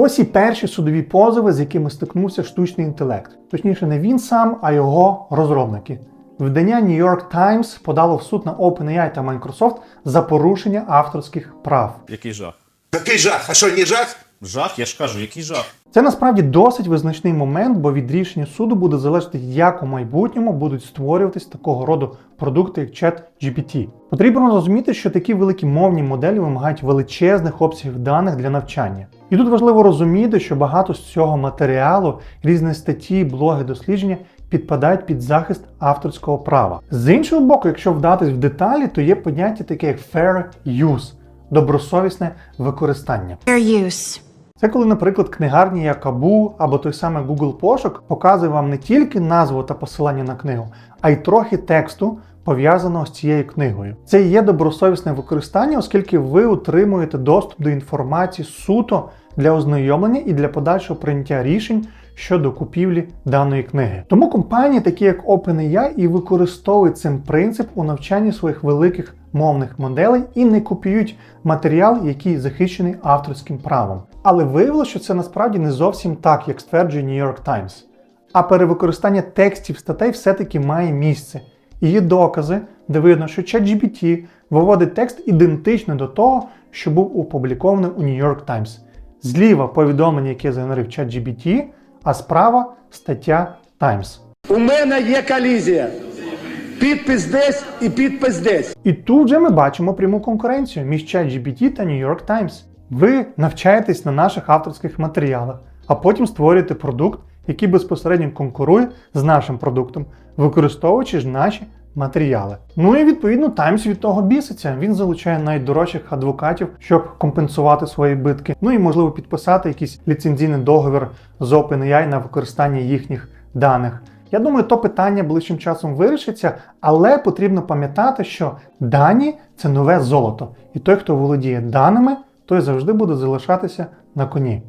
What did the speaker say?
Ось і перші судові позови, з якими стикнувся штучний інтелект. Точніше, не він сам, а його розробники. Видання New York Times подало в суд на OpenAI та Microsoft за порушення авторських прав. Який жах? Який жах? А що, не жах? Жах, я ж кажу, який жах. Це насправді досить визначний момент, бо від рішення суду буде залежати, як у майбутньому будуть створюватись такого роду продукти, як чат GPT. Потрібно розуміти, що такі великі мовні моделі вимагають величезних обсягів даних для навчання. І тут важливо розуміти, що багато з цього матеріалу, різні статті, блоги, дослідження підпадають під захист авторського права. З іншого боку, якщо вдатись в деталі, то є поняття таке як fair use добросовісне використання. Fair use. Це коли, наприклад, книгарні як Абу або той самий Google пошук показує вам не тільки назву та посилання на книгу, а й трохи тексту, пов'язаного з цією книгою. Це є добросовісне використання, оскільки ви отримуєте доступ до інформації суто для ознайомлення і для подальшого прийняття рішень щодо купівлі даної книги. Тому компанії, такі як OpenAI, і використовують цим принцип у навчанні своїх великих мовних моделей і не копіюють матеріал, який захищений авторським правом. Але виявилося, що це насправді не зовсім так, як стверджує New York Times. А перевикористання текстів статей все-таки має місце. І є докази, де видно, що ChatGPT виводить текст ідентично до того, що був опублікований у New York Times. Зліва повідомлення, яке загенерив ChatGPT, а справа стаття Таймс. У мене є колізія. Підпис десь і підпис десь. І тут вже ми бачимо пряму конкуренцію між ChatGPT та New York Times. Ви навчаєтесь на наших авторських матеріалах, а потім створюєте продукт, який безпосередньо конкурує з нашим продуктом, використовуючи ж наші матеріали. Ну і відповідно Times від того біситься. Він залучає найдорожчих адвокатів, щоб компенсувати свої битки. Ну і можливо підписати якийсь ліцензійний договір з OpenAI на використання їхніх даних. Я думаю, то питання ближчим часом вирішиться, але потрібно пам'ятати, що дані це нове золото, і той, хто володіє даними, той завжди буде залишатися на коні.